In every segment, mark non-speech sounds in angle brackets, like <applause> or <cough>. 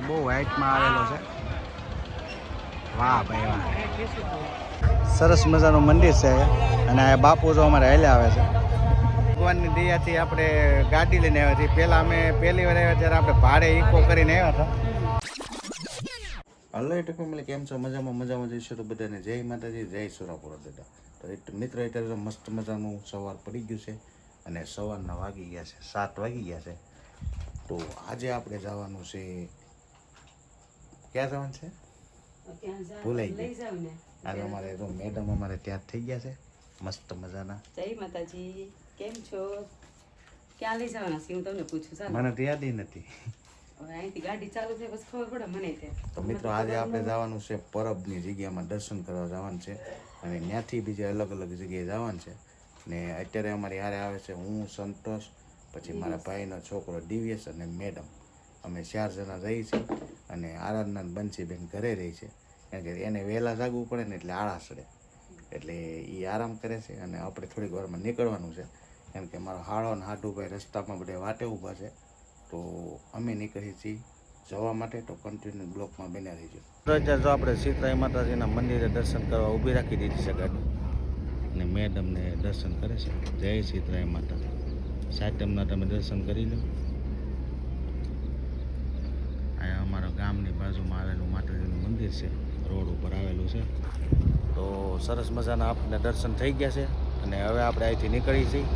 બહુ હાઇટમાં આવેલો છે. વાહ ભાઈ વાહ. સરસ મજાનું મંદિર છે અને આ બાપુ જો અમારે હેલે આવે છે. ભગવાનની દયાથી આપણે ગાડી લઈને આવ્યા છીએ. પહેલાં અમે પહેલી વાર આવ્યા ત્યારે આપણે ભાડે ઇકો કરીને આવ્યા હતા. હલો યુટ્યુબ ફેમિલી કેમ છો? મજામાં મજામાં જઈશું તો બધાને જય માતાજી, જય સુરાપુર દાદા. તો મિત્ર અત્યારે મસ્ત મજાનું સવાર પડી ગયું છે અને સવારના વાગી ગયા છે, સાત વાગી ગયા છે. તો આજે આપણે જવાનું છે ક્યાં જવાનું છે? ભૂલાઈ ગયું. આજે અમારે તો મેડમ અમારે ત્યાં થઈ ગયા છે. મસ્ત મજાના. જય માતાજી. કેમ છો? ક્યાં લઈ જવાના છે? હું તમને પૂછું. છું મને તો યાદ નથી. અહીંથી ગાડી ચાલુ છે બસ ખબર પડે મને તે. તો મિત્રો આજે આપણે જવાનું છે પરબની જગ્યામાં દર્શન કરવા જવાનું છે. અને ત્યાંથી બીજે અલગ અલગ જગ્યાએ જવાનું છે. ને અત્યારે અમારી હારે આવે છે હું સંતોષ પછી મારા ભાઈનો છોકરો દિવ્યેશ અને મેડમ અમે ચાર જણા જઈએ છીએ. અને આરાધના બંસીબેન ઘરે રહી છે. કારણ કે એને વહેલા જાગવું પડે ને એટલે આળા રહે. એટલે એ આરામ કરે છે અને આપણે થોડીક વારમાં નીકળવાનું છે. કારણ કે મારો હાળો અને હાડુભાઈ રસ્તામાં બધે વાટે ઊભા છે. તો અમે નીકળી છીએ જવા માટે તો કન્ટિન્યુ બ્લોકમાં બન્યા રહીજો. જો આપણે સીતરાઈ માતાજીના મંદિરે દર્શન કરવા ઊભી રાખી દીધી છે ગાડી. અને મેડમને દર્શન કરે છે. જય સીતરાઈ માતા સાતમના તમે દર્શન કરી લો. અહીંયા અમારા ગામની બાજુમાં આવેલું માતાજીનું મંદિર છે, રોડ ઉપર આવેલું છે. તો સરસ મજાના આપને દર્શન થઈ ગયા છે અને હવે આપણે અહીંથી નીકળી છીએ.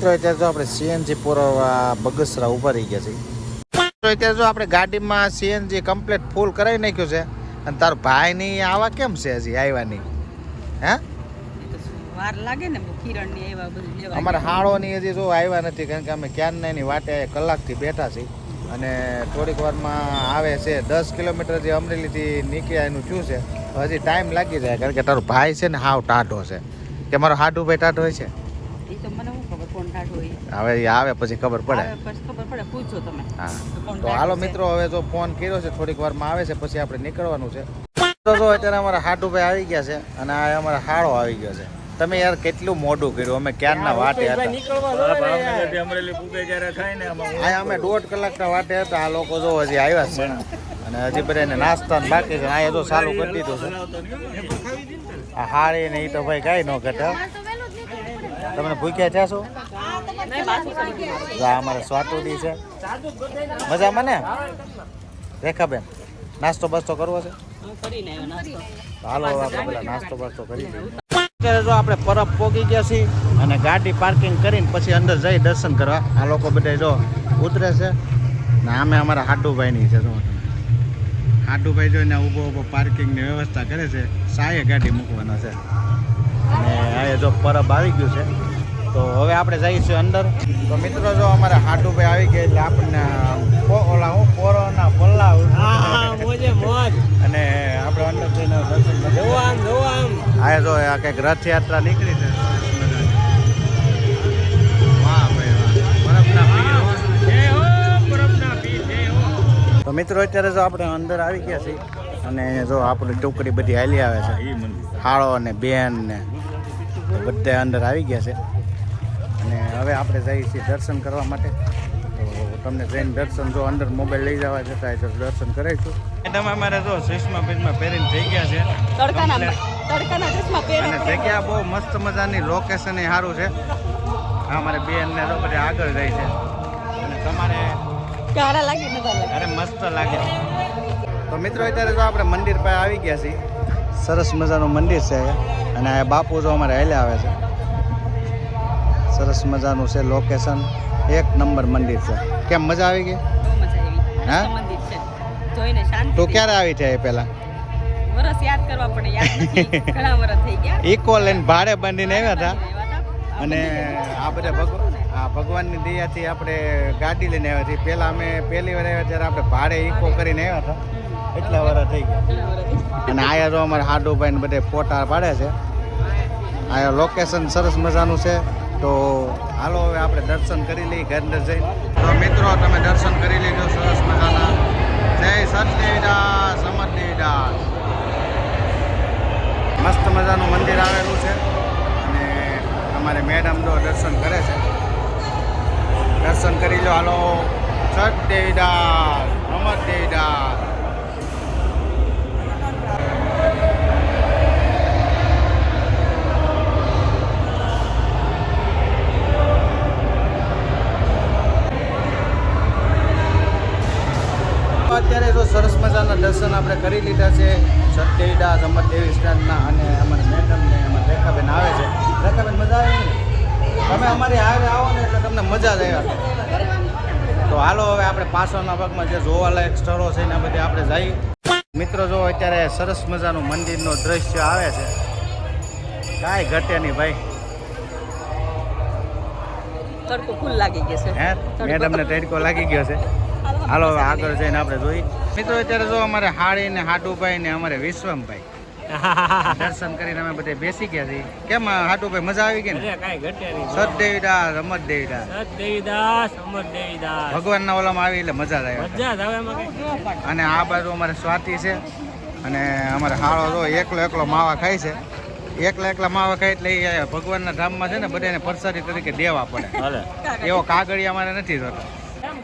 અત્યારે જો આપણે સીએનજી પુરવવા બગસરા ઊભા રહી ગયા છીએ. અત્યારે જો આપણે ગાડીમાં સીએનજી કમ્પ્લીટ ફૂલ કરાવી નાખ્યું છે અને તારો ભાઈ નહીં આવા કેમ છે હજી આવ્યા નહીં હે? વાર લાગે ને કિરણની એવા બધું લેવા અમારે હાળો ની હજી જો આવ્યા નથી કારણ કે અમે ક્યારના એની વાટે કલાકથી બેઠા છીએ. અને થોડીક વારમાં આવે છે દસ કિલોમીટર જે અમરેલીથી નીકળ્યા એનું શું છે હજી ટાઈમ લાગી જાય કારણ કે તારો ભાઈ છે ને હાવ ટાઢો છે. કે મારો હાડુ ભાઈ ટાઢો હોય છે? એ તો મને શું ખબર કોણ ટાઢું હોય. હવે એ આવે પછી ખબર પડે. પછી ખબર પડે પૂછો તમે. હા. તો હાલો મિત્રો હવે જો ફોન કર્યો છે થોડીક વારમાં આવે છે પછી આપણે નીકળવાનું છે. તો જો અત્યારે અમારા હાડુભાઈ આવી ગયા છે અને આ અમારા હાળો આવી ગયો છે. તમે યાર કેટલું મોડું કર્યું? અમે ક્યારના વાટે હતા? અમે દોઢ કલાકના વાટે હતા આ લોકો જો હજી આવ્યા જ છે. અને હજી બધા એને નાસ્તા ને બાકી છે અહીંયા તો ચાલુ કરી દીધું છે. આ હાળી ને એ તો ભાઈ કાંઈ ન ઘટે. તમે તમને ભૂખ્યા થયા છો? અમારે સ્વાતુદી છે. મજામાં ને રેખાબેન નાસ્તો બાસ્તો કરવો છે? હાલો આપણે પેલા નાસ્તો બાસ્તો કરી લઈએ. અત્યારે જો આપણે પરબ પોગી ગયા છીએ. અને ગાડી પાર્કિંગ કરીને પછી અંદર જઈ દર્શન કરવા. આ લોકો બધા જો ઉતરે છે. ને આમે અમારા હાટુભાઈની છે, જો. હાડુભાઈ જોઈને ઊભો ઊભો પાર્કિંગની વ્યવસ્થા કરે છે. સાયે ગાડી મૂકવાના છે. અને આ જો પરબ આવી ગયું છે. તો હવે આપણે જઈશું અંદર. તો મિત્રો જો અમારે હાડુભાઈ આવી ગયા એટલે આપણને ઓલા હું પોરોના પલ્લા મોજે અને આપણે અંદર જઈને દર્શન આ જો આ કંઈક રથયાત્રા નીકળી છે. તો મિત્રો અત્યારે જો આપણે અંદર આવી ગયા છીએ અને જો આપણી ટુકડી બધી હાલી આવે છે. હાળો ને બેન ને. બધા અંદર આવી ગયા છે. અને હવે આપણે જઈએ છીએ દર્શન કરવા માટે. તો તમને જઈને દર્શન જો અંદર મોબાઈલ લઈ જવા જતા હોય તો દર્શન કરાવીશું. તમે અમારે જો સુષ્મા બીજમાં પહેરીને થઈ ગયા છે. તડકાના તડકાના ચશ્મા જગ્યા બહુ મસ્ત મજાની લોકેશન એ સારું છે. આ અમારે બેન ને તો આગળ જાય છે. અને તમારે કારા લાગે અરે મસ્ત લાગે. તો મિત્રો અત્યારે જો આપણે મંદિર પાસે આવી ગયા છીએ. સરસ મજાનું મંદિર છે. અને આ બાપુ જો અમારે હાલ્યા આવે છે. સરસ મજાનું છે લોકેશન એક નંબર મંદિર છે. કેમ મજા આવી ગઈ? હા? તું ક્યારે આવી છે એ પહેલા? વરસ યાદ કરવા પડે યાદ નથી. ઘણા વરસ થઈ ગયા. ઇકો લઈને ભાડે બાંધીને આવ્યા હતા. અને આ બધા ભગવાન આ ભગવાનની દયાથી આપણે ગાડી લઈને આવ્યા છીએ. પહેલાં અમે પહેલી વાર આવ્યા ત્યારે આપણે ભાડે ઇકો કરીને આવ્યા હતા. એટલા વાર થઈ ગયા. અને આયા જો અમારે હાડુભાઈ ને બધે ફોટા પાડે છે. આયા લોકેશન સરસ મજાનું છે. તો હાલો હવે આપણે દર્શન કરી લઈએ ઘર અંદર જઈને. તો મિત્રો, તમે દર્શન કરી લેજો, સરસ મજાના. જય સતદેવીદાસ સમદેવીદાસ મસ્ત મજાનું મંદિર આવેલું છે. અને અમારે મેડમ જો દર્શન કરે છે. દર્શન કરી લો, હાલો. સત દેવીદાસ. આપણે કરી લીધા છે. સતદેવીદાસ અમરદેવી સ્ટાન્ડના અને અમારા મેડમ ને અમારા રેખાબેન આવે છે. રેખાબેન મજા આવે ને? તમે અમારી હારે આવો ને એટલે તમને મજા જ આવ્યા તો હાલો હવે આપણે પાછળના ભાગમાં જે જોવાલાયક સ્થળો છે એના બધે આપણે જઈએ મિત્રો જો અત્યારે સરસ મજાનું મંદિરનું દ્રશ્ય આવે છે. કાંઈ ઘટે નહીં ભાઈ. તડકો ફૂલ લાગી ગયો છે. હે? મેડમને તડકો લાગી ગયો છે. હાલો હવે આગળ જઈને આપણે જોઈએ મિત્રો અત્યારે જો અમારે હાડી ને હાટુભાઈ ને અમારે વિશ્વમભાઈ. <laughs> દર્શન કરીને અમે બધે બેસી ગયા છીએ. કેમ હાટુભાઈ મજા આવી ગઈ ને? સત દેવીદાસ અમર દેવીદાસ સત દેવીદાસ અમર દેવીદાસ ભગવાનના ઓલામાં આવી એટલે મજા આવી. અને આ બાજુ અમારે સ્વાતિ છે. અને અમારે હાળો જો એકલો એકલો માવા ખાય છે. એકલા એકલા માવા ખાય એટલે ભગવાનના ધામમાં છે ને બધાને પરસારી તરીકે દેવા પડે. એવો કાગળી અમારે નથી થતો.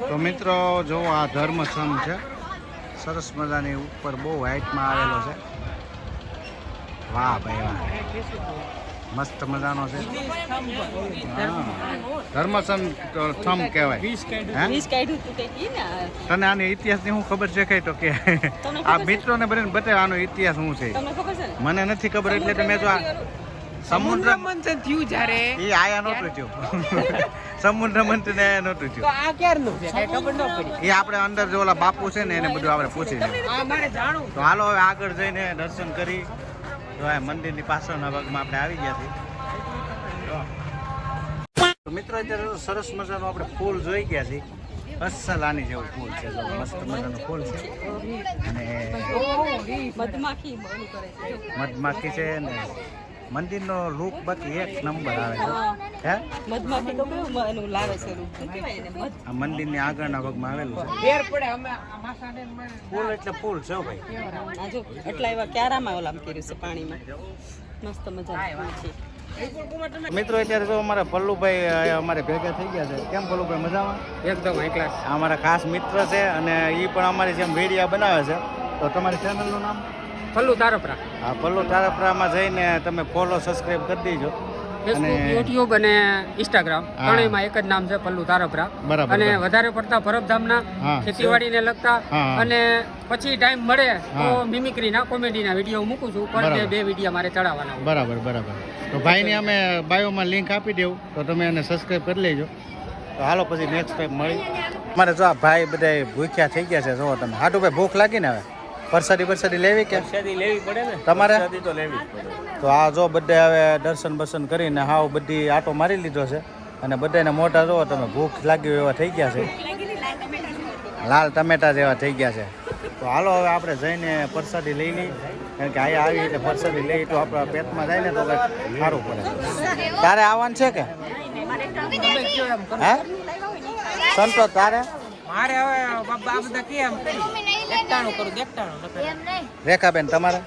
તો મિત્રો જો આ ધર્મસમ છે સરસ મજાની ઉપર બહુ હાઈટમાં આવેલો છે. વાહ ભાઈ વાહ. મસ્ત મજાનો છે. હા. ધર્મસમ તો થમ કહેવાય. તને વીસ ઇતિહાસની કંઈક તને આની ઇતિહાસની શું ખબર છે કઈ તો કે. આ? મિત્રોને બધાને બતાવે આનો ઇતિહાસ શું છે. તમને ખબર છે ને? મને નથી ખબર એટલે તમે મેં તો આ સમુદ્ર મંથન થયું જ્યારે. એ આયા નહોતું થયું. <laughs> સમુદ્ર મંથન આયા નહોતું તો થયું. આ ક્યારનું છે? કઈ ખબર ન પડી. એ આપણે અંદર જો ઓલા બાપુ છે ને એને બધું આપણે પૂછી લેવું આ મારે જાણવું તો હાલો હવે આગળ જઈને દર્શન કરી. તો આ મંદિરની પાછળના ભાગમાં આપણે આવી ગયા છીએ. તો મિત્રો અત્યારે સરસ મજાનું આપણે ફૂલ જોઈ ગયા છીએ. અસલ આની જેવું ફૂલ છે. જો મસ્ત મજાનું ફૂલ છે. અને. મધમાખી છે ને મંદિરનો લુક બાકી એક નંબર આવે છે. હે? મધમાખી તો કેવું એનું લાવે છે રૂપ? આ મંદિરની આગળના ભાગમાં આવેલું છે. ફેર પડે અમે માસાને ફૂલ એટલે ફૂલ છે ભાઈ. આ જો એટલા એવા ક્યારામાં ઓલામ કર્યું છે પાણીમાં. મસ્ત મજા છે. મિત્રો અત્યારે જો અમારા પલ્લુભાઈ અમારે ભેગા થઈ ગયા છે. કેમ પલ્લુભાઈ મજામાં? એકદમ હાઈ ક્લાસ અમારા ખાસ મિત્ર છે અને એ પણ અમારી જેમ વિડીયા બનાવે છે. તો તમારી ચેનલનું નામ? પલ્લુ તારપરા. આ પલ્લુ તારપરામાં જઈને તમે ફોલો સબસ્ક્રાઇબ કરી દેજો. ફેસબુક યુટ્યુબ અને ઇન્સ્ટાગ્રામ ત્રણેયમાં એક જ નામ છે પલ્લુ તારપરા. બરાબર, અને વધારે પડતા પરબધામના ખેતીવાડીને લગતા હા, હા. અને પછી ટાઈમ મળે તો હા. મિમિક્રીના કોમેડીના વીડિયો મૂકું છું પર બરાબર. ડે બે વીડિયો મારે ચડાવવાના બરાબર બરાબર. તો ભાઈને અમે બાયોમાં લિંક આપી દેવું તો તમે એને સબસ્ક્રાઇબ કરી લેજો. તો હાલો પછી નેક્સ્ટ ટાઈમ મળી. મારે જો આ ભાઈ બધા ભૂખ્યા થઈ ગયા છે જો તમે. હાટુ ભાઈ ભૂખ લાગી ને હવે? પરસાદી પરસાદી લેવી કે? પરસાદી લેવી પડે ને? તમારે? પ્રસાદી તો લેવી પડે. તો આ જો બધે હવે દર્શન બર્શન કરીને હાવ બધી આટો મારી લીધો છે અને બધાને મોઢા જો તમે ભૂખ લાગી એવા થઈ ગયા છે. લાલ ટમેટા જેવા થઈ ગયા છે. તો હાલો હવે આપણે જઈને પરસાદી લઈ લઈ કારણ કે અહીંયા આવી એટલે પરસાદી લઈ તો આપણા પેટમાં જાય ને તો સારું પડે. તારે આવવાનું છે કે? હે? સંતો તારે? મારે હવે બાબા આ બધા કેમ? એકટાણું કરું એકટાણું રેખાબેન તમારે?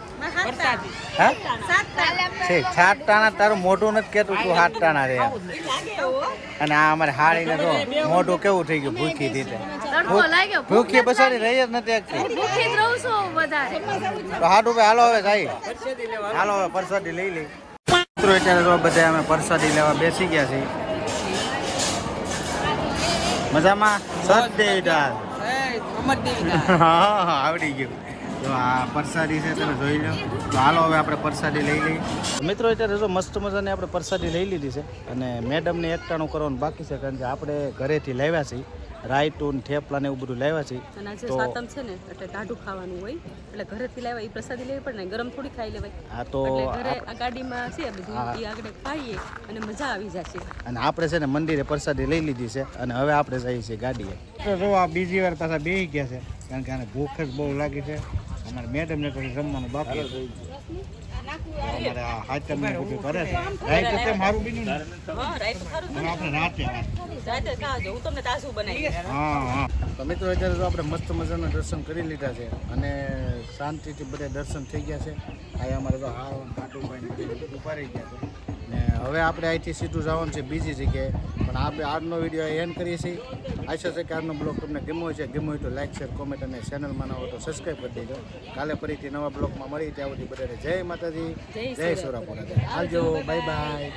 હે સાત ટાણા. તારું મોઢું નથી કેતું તું સાત ટાણા રે અને આ અમારે હાડીને જો મોઢું કેવું થઈ ગયું ભૂખી દીધે ભૂખી બસાડી રહી જ નથી એકથી ભૂખી જ રહું છું વધારે તો હાડું ભાઈ હાલો હવે જાય હાલો હવે પરસાદી લઈ લઈ. મિત્રો અત્યારે તો બધા અમે પ્રસાદી લેવા બેસી ગયા છીએ. મજામાં? સદેવદાસ હા આવડી ગયું. તો આ પરસાદી છે તમે જોઈ લો. તો હાલો હવે આપણે પ્રસાદી લઈ લઈએ. મિત્રો અત્યારે જો મસ્ત મજાની આપણે પ્રસાદી લઈ લીધી છે અને મેડમને એકટાણું કરવાનું બાકી છે કારણ કે આપણે ઘરેથી લાવ્યા છીએ. રાયતું ને થેપલા ને એવું બધું લાવ્યા છે. અને આજે સાતમ છે ને એટલે ટાઢું ખાવાનું હોય. એટલે ઘરેથી લાવ્યા એ પ્રસાદી લેવી પડે ને ગરમ થોડી ખાઈ લેવાય. હા તો ઘરે આ ગાડીમાં છે બધું એ આગળ ખાઈએ અને મજા આવી જશે. અને આપણે છે ને મંદિરે પ્રસાદી લઈ લીધી છે અને હવે આપણે જઈએ છીએ ગાડીએ. તો જો આ બીજી વાર પાછા બેહી ગયા છે કારણ કે આને ભૂખ જ બહુ લાગી છે. અમારે મેડમને તો જમવાનું બાકી અમારે તો મિત્રો, અત્યારે તો આપણે મસ્ત મજાના દર્શન કરી લીધા છે. અને શાંતિથી બધા દર્શન થઈ ગયા છે. આ અમારે તો હાવ કાટુભાઈ ઉપાડી ગયા છે. ને હવે આપણે અહીંથી સીધું જવાનું છે, બીજી જગ્યાએ. પણ આપણે આજનો વીડિયો એન્ડ કરીએ છીએ આશા છે કે આજનો બ્લોગ તમને ગમ્યો છે ગમ્યો હોય તો લાઈક શેર કોમેન્ટ અને ચેનલમાં ના હોય તો સબસ્ક્રાઈબ કરી દેજો. કાલે ફરીથી નવા બ્લોગમાં મળી ત્યાં સુધી બધાને જય માતાજી. જય જય સોરાપુરા. આવજો. Bye bye